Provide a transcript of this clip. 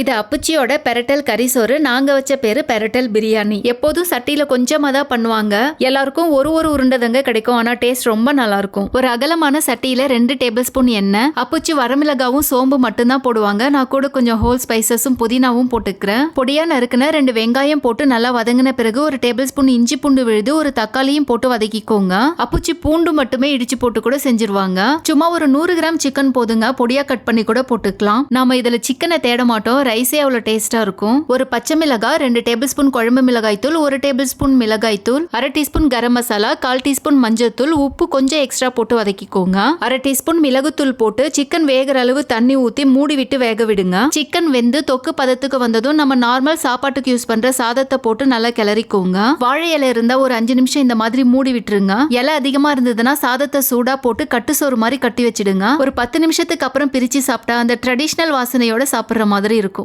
இது அப்புச்சியோட பெரட்டல் கறி சோறு நாங்க வச்ச பேரு பெரட்டல் பிரியாணி. எப்போதும் சட்டியில கொஞ்சமா தான் பண்ணுவாங்க. எல்லாருக்கும் ஒரு ஒரு உருண்டதங்க கிடைக்கும். ஆனா டேஸ்ட் ரொம்ப நல்லா இருக்கும் ஒரு அகலமான சட்டியில ரெண்டு டேபிள் ஸ்பூன் எண்ணெய் அப்புச்சி வரமிளகாவும் சோம்பு மட்டும்தான் போடுவாங்க. நான் கூட கொஞ்சம் ஹோல் ஸ்பைசஸும் புதினாவும் போட்டுக்கிறேன். பொடியா நறுக்குன ரெண்டு வெங்காயம் போட்டு நல்லா வதங்கின பிறகு ஒரு டேபிள் ஸ்பூன் இஞ்சி பூண்டு விழுது ஒரு தக்காளியும் போட்டு வதக்கிக்கோங்க. அப்புச்சி பூண்டு மட்டுமே இடிச்சு போட்டு கூட செஞ்சிருவாங்க. சும்மா ஒரு நூறு கிராம் சிக்கன் போதுங்க. பொடியா கட் பண்ணி கூட போட்டுக்கலாம். நாம இதுல சிக்கனை தேட மாட்டோம். ரைஸே அவ்வளோ டேஸ்டா இருக்கும். ஒரு பச்சை மிளகாய் ரெண்டு டேபிள் ஸ்பூன் குழம்பு மிளகாய் தூள் ஒரு டேபிள் ஸ்பூன் மிளகாய் தூள் அரை டீஸ்பூன் கரம் மசாலா கால் டீஸ்பூன் மஞ்சள் தூள் உப்பு கொஞ்சம் எக்ஸ்ட்ரா போட்டு வதக்கிக்கோங்க. அரை டீஸ்பூன் மிளகுத்தூள் போட்டு சிக்கன் வேகிற அளவு தண்ணி ஊத்தி மூடி விட்டு வேக விடுங்க. சிக்கன் வெந்து தொக்கு பதத்துக்கு வந்ததும் நம்ம நார்மல் சாப்பாட்டுக்கு யூஸ் பண்ற சாதத்தை போட்டு நல்லா கிளறிக்கோங்க. வாழை இலை இருந்தா ஒரு அஞ்சு நிமிஷம் இந்த மாதிரி மூடி விட்டுருங்க. இலை அதிகமா இருந்ததுன்னா சாதத்தை சூடா போட்டு கட்டு சோறு மாதிரி கட்டி வச்சிடுங்க. ஒரு பத்து நிமிஷத்துக்கு அப்புறம் பிரிச்சு சாப்பிட்டா அந்த ட்ரெடிஷ்னல் வாசனையோட சாப்பிடுற மாதிரி இருக்கும்.